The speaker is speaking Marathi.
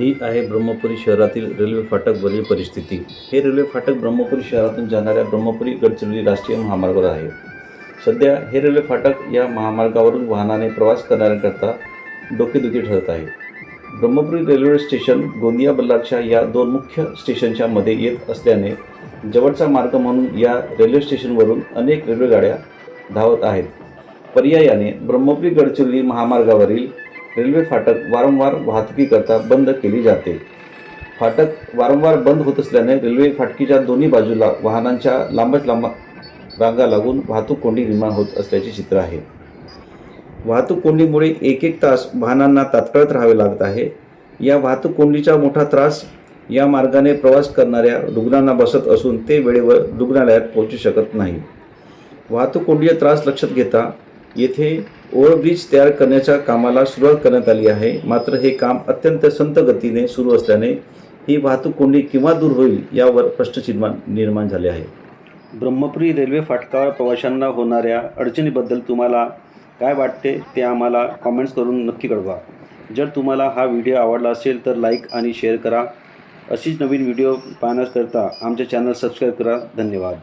ही आहे ब्रह्मपुरी शहरातील रेल्वे फाटकवरील परिस्थिती. हे रेल्वे फाटक ब्रह्मपुरी शहरातून जाणाऱ्या ब्रह्मपुरी गडचिरोली राष्ट्रीय महामार्गावर आहे. सध्या हे रेल्वे फाटक या महामार्गावरून वाहनाने प्रवास करणाऱ्यांकरता डोकेदुखी ठरत आहे. ब्रह्मपुरी रेल्वे स्टेशन गोंदिया बल्लारच्या या दोन मुख्य स्टेशनच्या मध्ये येत असल्याने जवळचा मार्ग म्हणून या रेल्वे स्टेशनवरून अनेक रेल्वेगाड्या धावत आहेत. पर्यायाने ब्रह्मपुरी गडचिरोली महामार्गावरील रेल्वे फाटक वारंवार वाहतुकीकरता बंद केली जाते. फाटक वारंवार बंद होत असल्याने रेल्वे फाटकीच्या दोन्ही बाजूला वाहनांच्या लांबच लांब रांगा लागून वाहतूक कोंडी निर्माण होत असल्याचे चित्र आहे. वाहतूक कोंडीमुळे एक एक तास वाहनांना तात्काळत राहावे लागत आहे. या वाहतूक कोंडीचा मोठा त्रास या मार्गाने प्रवास करणाऱ्या रुग्णांना बसत असून ते वेळेवर रुग्णालयात पोहोचू शकत नाही. वाहतूक कोंडीचा त्रास लक्षात घेता येथे ओव्हरब्रिज तयार करण्याच्या कामाला सुरुवात करण्यात आली आहे. मात्र हे काम अत्यंत संत गतीने सुरू असल्याने ही वाहतूक कोंडी केव्हा दूर होईल यावर प्रश्नचिन्ह निर्माण झाले आहे. ब्रह्मपुरी रेल्वे फाटकावर प्रवाशांना होणाऱ्या अडचणीबद्दल तुम्हाला काय वाटते ते आम्हाला कॉमेंट्स करून नक्की कळवा. जर तुम्हाला हा व्हिडिओ आवडला असेल तर लाईक आणि शेअर करा. अशीच नवीन व्हिडिओ पाहण्याकरता आमचे चॅनल सबस्क्राईब करा. धन्यवाद.